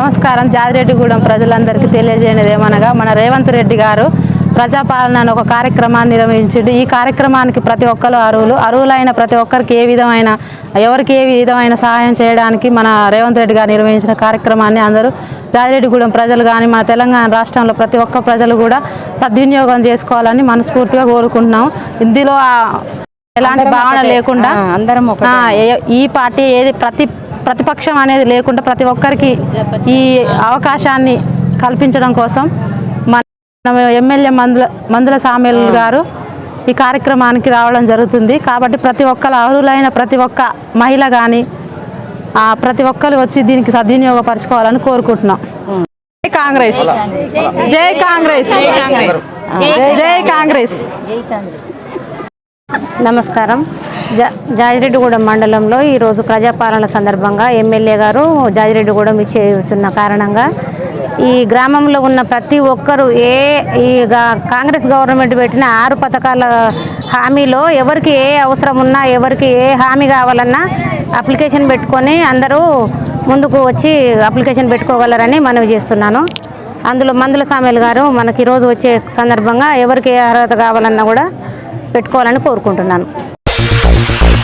నమస్కారం. జాదిరెడ్డిగూడెం ప్రజలందరికీ తెలియజేయనిది ఏమనగా మన రేవంత్ రెడ్డి గారు ప్రజాపాలన అనే ఒక కార్యక్రమాన్ని నిర్వహించిండు. ఈ కార్యక్రమానికి ప్రతి ఒక్కరు అర్హులు. అర్హులైన ప్రతి ఒక్కరికి ఏ విధమైన ఎవరికి ఏ విధమైన సహాయం చేయడానికి మన రేవంత్ రెడ్డి గారు నిర్వహించిన కార్యక్రమాన్ని అందరూ జాదిరెడ్డిగూడెం ప్రజలు కానీ మన తెలంగాణ రాష్ట్రంలో ప్రతి ఒక్క ప్రజలు కూడా సద్వినియోగం చేసుకోవాలని మనస్ఫూర్తిగా కోరుకుంటున్నాం. ఇందులో ఎలాంటి భావన లేకుండా అందరం ఈ పార్టీ ఏది ప్రతి ప్రతిపక్షం అనేది లేకుండా ప్రతి ఒక్కరికి ఈ అవకాశాన్ని కల్పించడం కోసం మన ఎమ్మెల్యే మందుల మందుల సామెల్ గారు ఈ కార్యక్రమానికి రావడం జరుగుతుంది. కాబట్టి ప్రతి ఒక్కరు అర్హులైన ప్రతి ఒక్క మహిళ కానీ ప్రతి ఒక్కరు వచ్చి దీనికి సద్వినియోగపరచుకోవాలని కోరుకుంటున్నాం. జై కాంగ్రెస్. జై కాంగ్రెస్. జై కాంగ్రెస్. నమస్కారం. జాజిరెడ్డిగూడెం మండలంలో ఈరోజు ప్రజాపాలన సందర్భంగా ఎమ్మెల్యే గారు జాజిరెడ్డిగూడెం ఇచ్చేచున్న కారణంగా ఈ గ్రామంలో ఉన్న ప్రతి ఒక్కరూ ఏ ఈ కాంగ్రెస్ గవర్నమెంట్ పెట్టిన ఆరు పథకాల హామీలో ఎవరికి ఏ అవసరం ఉన్నా ఎవరికి ఏ హామీ కావాలన్నా అప్లికేషన్ పెట్టుకొని అందరూ ముందుకు వచ్చి అప్లికేషన్ పెట్టుకోగలరని మనవి చేస్తున్నాను. అందులో మందుల సామెల్ గారు మనకి ఈరోజు వచ్చే సందర్భంగా ఎవరికి ఏ అర్హత కావాలన్నా కూడా పెట్టుకోవాలని కోరుకుంటున్నాను.